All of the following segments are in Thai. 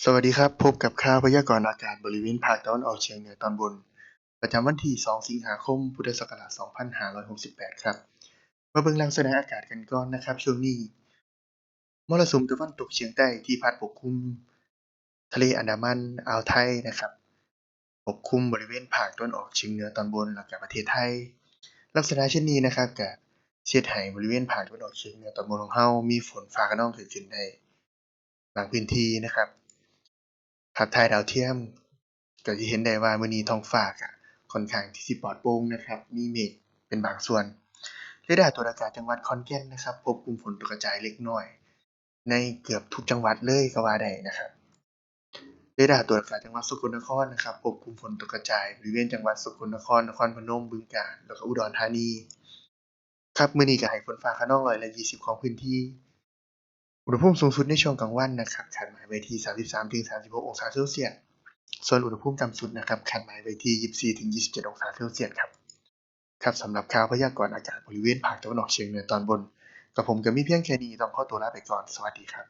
สวัสดีครับ พบกับข่าวพยากรณ์อากาศบริเวณภาคตะวันออกเฉียงเหนือตอนบน ประจำวันที่ 2 สิงหาคม พุทธศักราช 2568 ครับ มาเบิ่งลักษณะอากาศกันก่อนนะครับ ช่วงนี้ มรสุมตะวันตกเฉียงใต้ที่พัดปกคลุม ทะเลอันดามัน อ่าวไทยนะครับ ปกคลุมบริเวณภาคตะวันออกเฉียงเหนือตอนบนแล้วก็ประเทศไทย ลักษณะเช่นนี้นะครับก็สิเฮ็ดให้บริเวณภาคตะวันออกเฉียงเหนือตอนบนของเรามีฝนฟ้าคะนองเกิดขึ้นได้บางพื้นที่นะครับ ภาพถ่ายดาวเทียม ก็จะเห็นได้ว่ามื้อนี้ท้องฟ้าก็ค่อนข้างที่สิปลอดโปร่งนะครับ มีเมฆเป็นบางส่วนเรดาร์ตรวจอากาศจังหวัดขอนแก่นนะครับ พบกลุ่มฝนตกกระจายเล็กน้อย ในเกือบทุกจังหวัดเลยก็ว่าได้นะครับเรดาร์ตรวจอากาศจังหวัดสกลนครนะครับ พบกลุ่มฝนตกกระจายบริเวณจังหวัดสกลนคร นครพนมบึงกาฬแล้วก็อุดรธานี ครับมื้อนี้ก็ให้ฝนฟ้าคะนองร้อยละ20ของพื้นที่ อุณหภูมิสูงสุดในช่วงกลางวันนะครับคาดหมายไว้ที่ 33-36 องศาเซลเซียส ส่วนอุณหภูมิต่ำสุดนะครับคาดหมายไว้ที่ 24-27 องศาเซลเซียสครับ ครับสำหรับข่าวพยากรณ์อากาศบริเวณภาคตะวันออกเฉียงเหนือตอนบน กับผมก็มีเพียงแค่นี้ต้องขอตัวลาไปก่อน สวัสดีครับ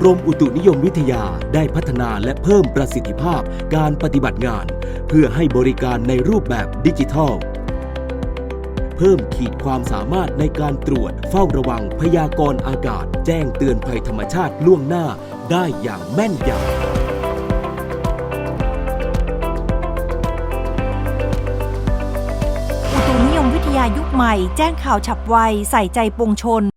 กรมอุตุนิยมวิทยาได้พัฒนาและเพิ่มประสิทธิภาพการปฏิบัติงาน เพื่อให้บริการในรูปแบบดิจิทัล เพิ่มขีดความสามารถในการตรวจ เฝ้าระวังพยากรณ์อากาศ แจ้งเตือนภัยธรรมชาติล่วงหน้าได้อย่างแม่นยำอุตุนิยมวิทยายุคใหม่แจ้งข่าวฉับไว ใส่ใจปวงชน